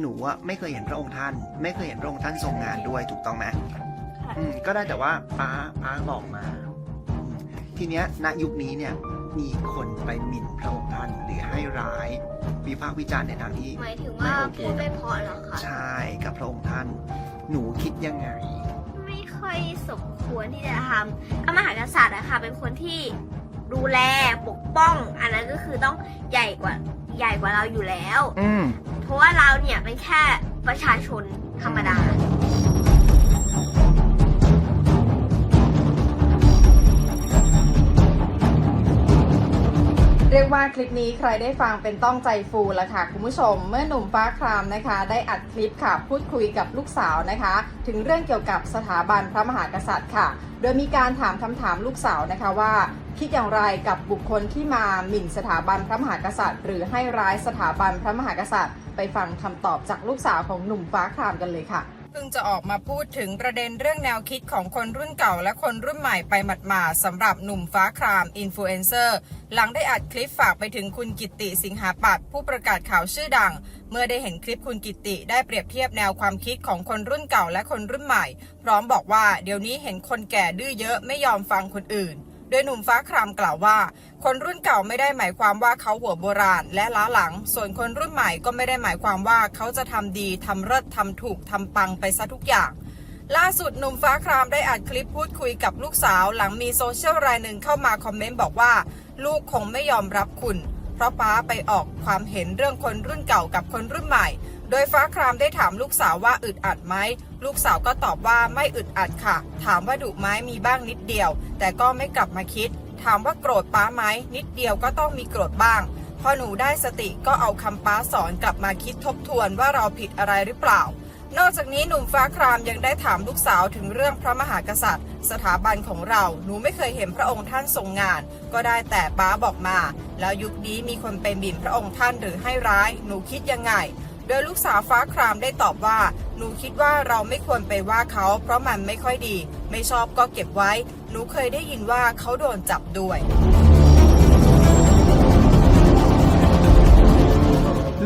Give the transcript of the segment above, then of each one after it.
หนูอะไม่เคยเห็นพระองค์ท่าน ไม่เคยเห็นพระองค์ท่านทรงงานด้วยถูกต้องไหมอืมก็ได้แต่ว่าป้าป้าบอกมาอืมทีเนี้ยณยุคนี้เนี่ยมีคนไปหมิ่นพระองค์ท่านหรือให้ร้ายวิพากษ์วิจารณ์ในทางที่ หมายถึงว่าไม่โอเค พูดไม่เพอเหรอคะใช่กับพระองค์ท่าน หนูคิดยังไง ไม่ค่อยสมควรที่จะทำพระมหากษัตริย์อะค่ะ เป็นคนที่ ดูแลปกป้อง อันนั้นก็คือต้องใหญ่กว่าใหญ่กว่าเราอยู่แล้ว อืม เพราะว่าเราเนี่ยเป็นแค่ประชาชนธรรมดา ว่าคลิปนี้ใครได้ฟังเป็นต้องใจฟูแล้วค่ะคุณผู้ชม เมื่อหนุ่มฟ้าครามนะคะ ได้อัดคลิปค่ะพูดคุยกับลูกสาวนะคะ ถึงเรื่องเกี่ยวกับสถาบันพระมหากษัตริย์ค่ะ โดยมีการถามคำถามลูกสาวนะคะว่าคิดอย่างไรกับบุคคลที่มาหมิ่นสถาบันพระมหากษัตริย์ หรือให้ร้ายสถาบันพระมหากษัตริย์ ไปฟังคำตอบจากลูกสาวของหนุ่มฟ้าครามกันเลยค่ะ เพิ่งจะออกมาพูดถึงประเด็นเรื่องแนวคิดของคนรุ่นเก่าและคนรุ่นใหม่ไปหมาดๆสำหรับหนุ่มฟ้าครามอินฟลูเอนเซอร์หลังได้อัดคลิปฝากไปถึงคุณกิติสิงหาปัตผู้ประกาศข่าวชื่อดัง เมื่อได้เห็นคลิปคุณกิติได้เปรียบเทียบแนวความคิดของคนรุ่นเก่าและคนรุ่นใหม่ พร้อมบอกว่าเดี๋ยวนี้เห็นคนแก่ดื้อเยอะไม่ยอมฟังคนอื่น โดยหนุ่มฟ้าครามกล่าวว่า คนรุ่นเก่าไม่ได้หมายความว่าเขาหัวโบราณ และล้าหลัง ส่วนคนรุ่นใหม่ก็ไม่ได้หมายความว่าเขาจะทำดีทำเลิศทำถูกทำปังไปซะทุกอย่างล่าสุดหนุ่มฟ้าครามได้อัดคลิปพูดคุยกับลูกสาว หลังมีโซเชียลรายหนึ่งเข้ามาคอมเมนต์บอกว่า ลูกคงไม่ยอมรับคุณ เพราะป้าไปออกความเห็นเรื่องคนรุ่นเก่ากับคนรุ่นใหม่ โดยฟ้าครามได้ถามลูกสาวว่าอึดอัดไหม ลูกสาวก็ตอบว่าไม่อึดอัดค่ะ ถามว่าดุไหมมีบ้างนิดเดียว แต่ก็ไม่กลับมาคิด ถามว่าโกรธป้าไหมนิดเดียวก็ต้องมีโกรธบ้าง พอหนูได้สติก็เอาคำป้าสอนกลับมาคิดทบทวนว่าเราผิดอะไรหรือเปล่า นอกจากนี้หนุ่มฟ้าครามยังได้ถามลูกสาวถึงเรื่องพระมหากษัตริย์ สถาบันของเราหนูไม่เคยเห็นพระองค์ท่านทรงงาน ก็ได้แต่ป้าบอกมา แล้วยุคนี้มีคนไปหมิ่นพระองค์ท่านหรือให้ร้าย หนูคิดยังไง โดยลูกสาวฟ้าครามได้ตอบว่า หนูคิดว่าเราไม่ควรไปว่าเขา เพราะมันไม่ค่อยดี ไม่ชอบก็เก็บไว้ หนูเคยได้ยินว่าเขาโดนจับด้วย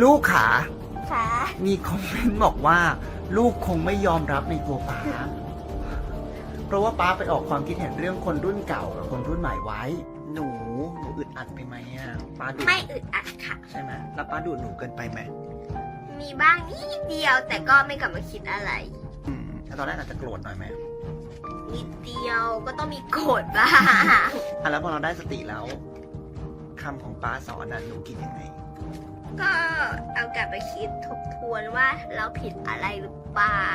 ลูกขาค่ะมีคอมเมนต์บอกว่า ลูกคงไม่ยอมรับในตัวป้า เพราะว่าป้าไปออกความคิดเห็นเรื่องคนรุ่นเก่ากับคนรุ่นใหม่ไว้ หนูหนูอึดอัดไปไหมอะป้าดุไม่อึดอัดค่ะ ใช่ไหมแล้วป้าดุหนูเกินไปไหม มีบ้างนิดเดียวแต่ก็ไม่กลับมาคิดอะไร อืมแล้วตอนแรกอาจจะโกรธหน่อยไหมนิดเดียวก็ต้องมีโกรธบ้างอะแล้วพอเราได้สติแล้วคำของป้าสอนน่ะหนูคิดยังไง ก็เอากลับไปคิดทบทวนว่าเราผิดอะไรหรือเปล่า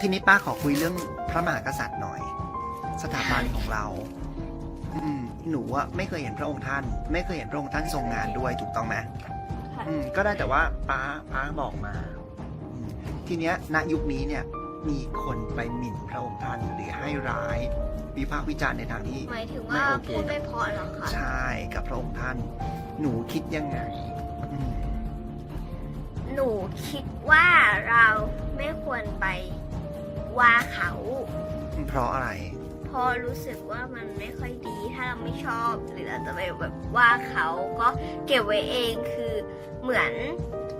ทีนี้ป้าขอคุยเรื่องพระมหากษัตริย์หน่อย สถาบันของเรา อืมหนูอะไม่เคยเห็นพระองค์ท่าน ไม่เคยเห็นพระองค์ท่านทรงงานด้วยถูกต้องไหมค่ะ อืมก็ได้แต่ว่าป้าป้าบอกมาอืมทีเนี้ยณยุคนี้เนี่ยมีคนไปหมิ่นพระองค์ท่านหรือให้ร้ายวิพากษ์วิจารณ์ในทางที่ หมายถึงไม่ว่าโอเค พูดไม่เพอเหรอคะใช่กับพระองค์ท่าน หนูคิดยังไงอืมหนูคิดว่าเราไม่ควรไปว่าเขา เพราะอะไรเพอรู้สึกว่ามันไม่ค่อยดี ถ้าเราไม่ชอบหรือเราจะไปแบบว่าเขาก็เก็บไว้เองคือเหมือน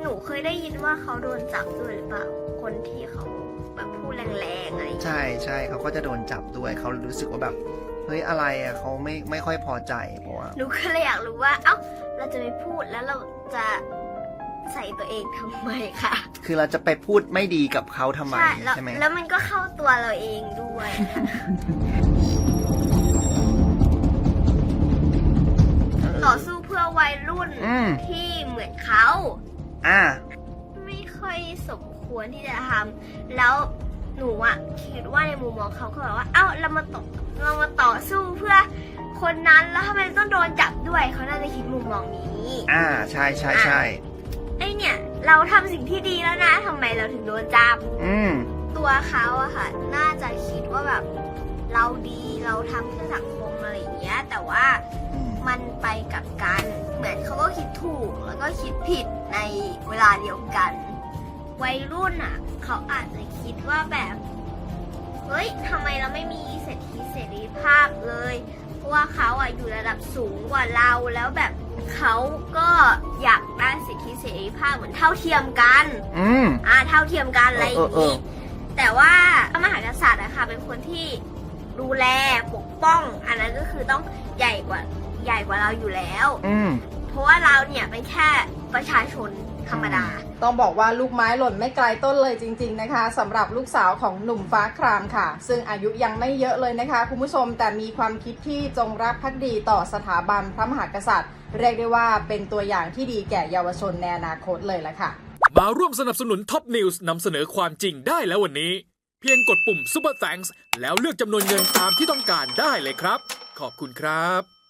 หนูเคยได้ยินว่าเขาโดนจับด้วยหรือเปล่าคนที่เขาแบบพูดแรงๆอะไรอย่างเงี้ยใช่ใช่เขาก็จะโดนจับด้วยเขารู้สึกว่าแบบเฮ้ยอะไรอะเขาไม่ไม่ค่อยพอใจเพราะว่าหนูก็เลยอยากรู้ว่า เอ้าเราจะไปพูดแล้วเราจะ ใส่ตัวเองทำไมคะคือเราจะไปพูดไม่ดีกับเขาทำไมแล้วใช่ไหมแล้วมันก็เข้าตัวเราเองด้วยค่ะต่อสู้เพื่อวัยรุ่นอืมที่เหมือนเขา อ่า ไม่ค่อยสมควรที่จะทำแล้วหนูอะคิดว่าในมุมมองเขาก็แบบว่า เอ้าเรามาต่อเรามาต่อสู้เพื่อคนนั้นแล้วทำไมต้องโดนจับด้วยเขาน่าจะคิดมุมมองนี้ อ่า ใช่ใช่ใช่ไอ เนี่ยเราทำสิ่งที่ดีแล้วนะทำไมเราถึงโดนจับ อืม ตัวเขาอะค่ะ น่าจะคิดว่าแบบ เราดีเราทำเพื่อสังคมอะไรอย่างเงี้ย แต่ว่าอืม มันไปกับกัน เหมือนเขาก็คิดถูกแล้วก็คิดผิดในเวลาเดียวกัน วัยรุ่นอะเขาอาจจะคิดว่าแบบ เฮ้ยทำไมเราไม่มีสิทธิเสรีภาพเลยเพราะ ว่าเขาอะอยู่ระดับสูงกว่าเราแล้วแบบเขาก็อยากได้สิทธิเสรีภาพเหมือนเท่าเทียมกันอืมท่าเทียมกันอะไรอย่างเออเอนี้อแต่ว่าพระมหากษัตริย์อะค่ะเป็นคนที่ดูแลปกป้อง อันนั้นก็คือต้องใหญ่กว่าใหญ่กว่าเราอยู่แล้ว อืมเพราะว่าเราเนี่ยเป็นแค่ประชาชน ธรรมดา ต้องบอกว่าลูกไม้หล่นไม่ไกลต้นเลยจริง ๆนะคะสำหรับลูกสาวของหนุ่มฟ้าครามค่ะ ซึ่งอายุยังไม่เยอะเลยนะคะ คุณผู้ชมแต่มีความคิดที่จงรักภักดีต่อสถาบันพระมหากษัตริย์ เรียกได้ว่าเป็นตัวอย่างที่ดีแก่เยาวชนในอนาคตเลยละค่ะ มาร่วมสนับสนุนท็อปนิวส์นำเสนอความจริงได้แล้ววันนี้ เพียงกดปุ่ม Super Thanks แล้วเลือกจำนวนเงินตามที่ต้องการได้เลยครับ ขอบคุณครับ